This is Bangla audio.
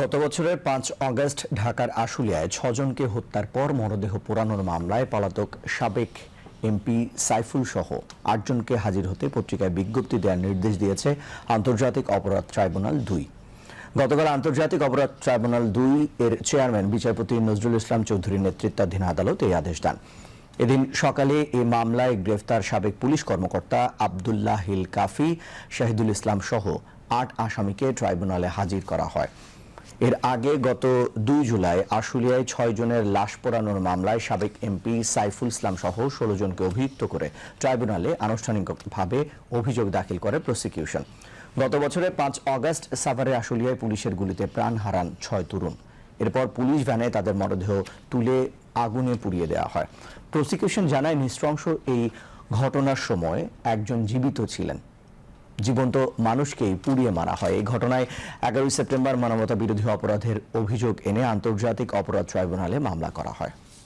গত বছরের পাঁচ অগস্ট ঢাকার আশুলিয়ায় ছজনকে হত্যার পর মরদেহ পোড়ানোর মামলায় পলাতক সাবেক এমপি সাইফুল সহ আটজনকে হাজির হতে পত্রিকায় বিজ্ঞপ্তি দেওয়ার নির্দেশ দিয়েছে আন্তর্জাতিক অপরাধ ট্রাইব্যুনাল দুই। গতকাল আন্তর্জাতিক অপরাধ ট্রাইব্যুনাল দুই এর চেয়ারম্যান, বিচারপতি নজরুল ইসলাম চৌধুরীর নেতৃত্বাধীন আদালত এই আদেশ দেন। এদিন সকালে এই মামলায় গ্রেফতার সাবেক পুলিশ কর্মকর্তা আবদুল্লাহ হিল কাফি, শাহিদুল ইসলাম সহ আট আসামিকে ট্রাইব্যুনালে হাজির করা হয়। এর আগে গত দুই জুলাই আশুলিয়ায় ছয় জনের লাশ পোড়ানোর মামলায় সাবেক এমপি সাইফুল ইসলাম সহ ষোলো জনকে অভিযুক্ত করে ট্রাইব্যুনালে আনুষ্ঠানিকভাবে অভিযোগ দাখিল করে প্রসিকিউশন। গত বছরের পাঁচ অগস্ট সাভারে আশুলিয়ায় পুলিশের গুলিতে প্রাণ হারান ছয় তরুণ। এরপর পুলিশ ভ্যানে তাদের মরদেহ তুলে আগুনে পুড়িয়ে দেওয়া হয়। প্রসিকিউশন জানায় নৃশংস এই ঘটনার সময় একজন জীবিত ছিলেন। জীবন্ত মানুষকেই পুড়িয়ে মারা হয়। এই ঘটনায় এগারোই সেপ্টেম্বর মানবতা বিরোধী অপরাধের অভিযোগ এনে আন্তর্জাতিক অপরাধ ট্রাইব্যুনালে মামলা করা হয়।